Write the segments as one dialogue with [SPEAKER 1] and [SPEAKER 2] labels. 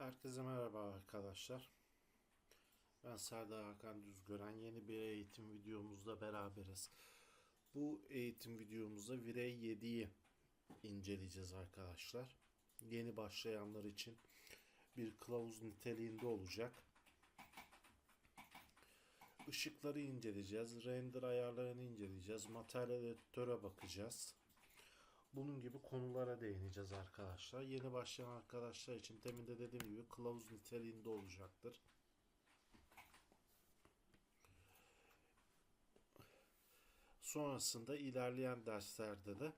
[SPEAKER 1] Herkese merhaba arkadaşlar. Ben Serdar Hakan Düzgören. Yeni bir eğitim videomuzda beraberiz. Bu eğitim videomuzda Virey 7'yi inceleyeceğiz arkadaşlar. Yeni başlayanlar için bir kılavuz niteliğinde olacak. Işıkları inceleyeceğiz. Render ayarlarını inceleyeceğiz. Materyal editöre bakacağız. Bunun gibi konulara değineceğiz arkadaşlar. Yeni başlayan arkadaşlar için demin de dediğim gibi kılavuz niteliğinde olacaktır. Sonrasında ilerleyen derslerde de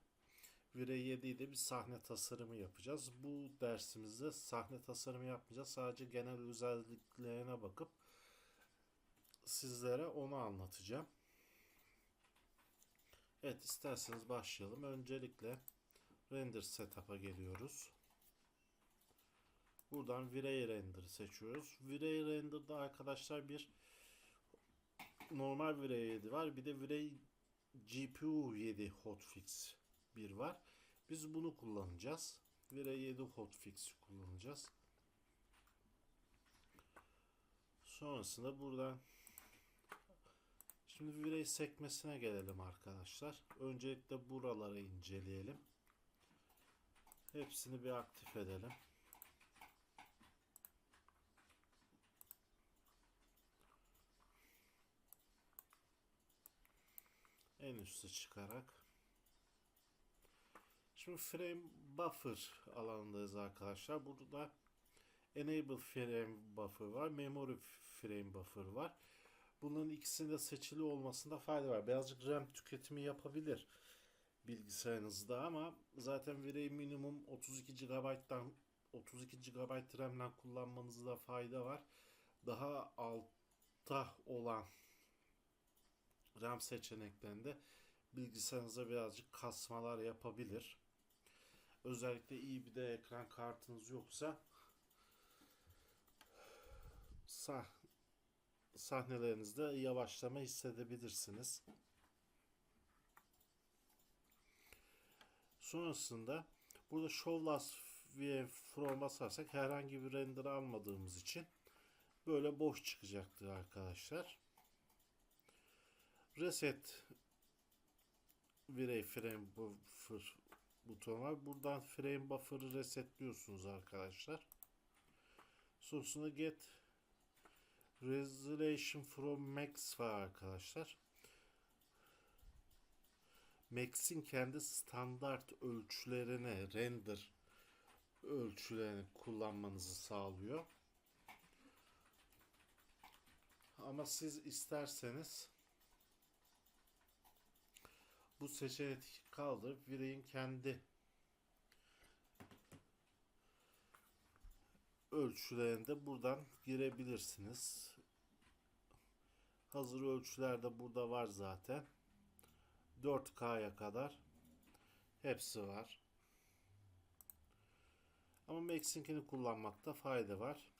[SPEAKER 1] Vire 7'de bir sahne tasarımı yapacağız. Bu dersimizde sahne tasarımı yapmayacağız. Sadece genel özelliklerine bakıp sizlere onu anlatacağım. Evet isterseniz başlayalım. Öncelikle render setup'a geliyoruz. Buradan Virey render seçiyoruz. Virey render'da arkadaşlar bir normal Virey 7 var. Bir de Virey GPU 7 hotfix bir var. Biz bunu kullanacağız. Virey 7 hotfix'i kullanacağız. Sonrasında buradan Şimdi virey sekmesine gelelim arkadaşlar. Öncelikle buraları inceleyelim. Hepsini bir aktif edelim. En üste çıkarak. Şimdi frame buffer alanındayız arkadaşlar. Burada enable frame buffer var. Memory frame buffer var. Bunların ikisinde seçili olmasında fayda var. Birazcık RAM tüketimi yapabilir bilgisayarınızda ama zaten Virey minimum 32 GB'dan 32 GB RAM'den kullanmanızda fayda var. Daha altta olan RAM seçeneklerinde bilgisayarınıza birazcık kasmalar yapabilir. Özellikle iyi bir de ekran kartınız yoksa sah sahnelerinizde yavaşlama hissedebilirsiniz. Sonrasında burada Show Last VM From basarsak herhangi bir render almadığımız için böyle boş çıkacaktır arkadaşlar. Reset Virey Frame Buffer butonu var. Buradan Frame Buffer'ı resetliyorsunuz arkadaşlar. Sonrasında Get Resolution from Max var arkadaşlar. Max'in kendi standart ölçülerini, render ölçülerini kullanmanızı sağlıyor. Ama siz isterseniz bu seçeneği kaldırıp Virey'in kendi ölçülerinde buradan girebilirsiniz. Hazır ölçüler de burada var zaten. 4K'ya kadar hepsi var. Ama Max'inkini kullanmakta fayda var.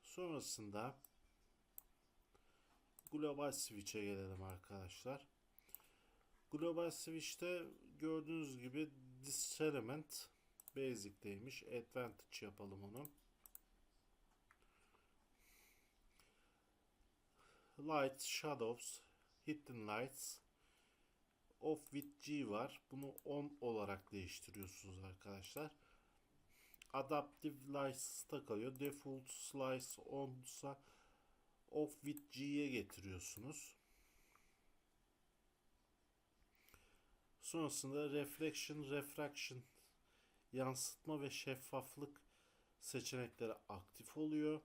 [SPEAKER 1] Sonrasında Global Switch'e gelelim arkadaşlar. Global Switch'te gördüğünüz gibi Discernment Basic'teymiş. Advantage yapalım onu. Light, Shadows, Hidden Lights, Off with G var. Bunu on olarak değiştiriyorsunuz arkadaşlar. Adaptive Lights'ta kalıyor. Default Slice onsa Off with G'ye getiriyorsunuz. Sonrasında Reflection, Refraction yansıtma ve şeffaflık seçenekleri aktif oluyor.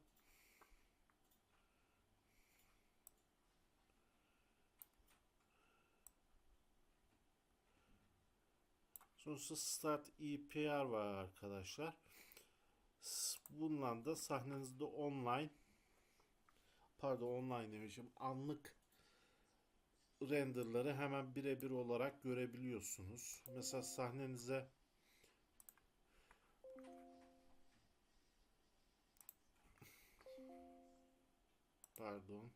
[SPEAKER 1] Sonrasında Start EPR var arkadaşlar. Bununla da sahnenizde online pardon online demişim anlık renderları hemen birebir olarak görebiliyorsunuz. Mesela sahnenize Pardon.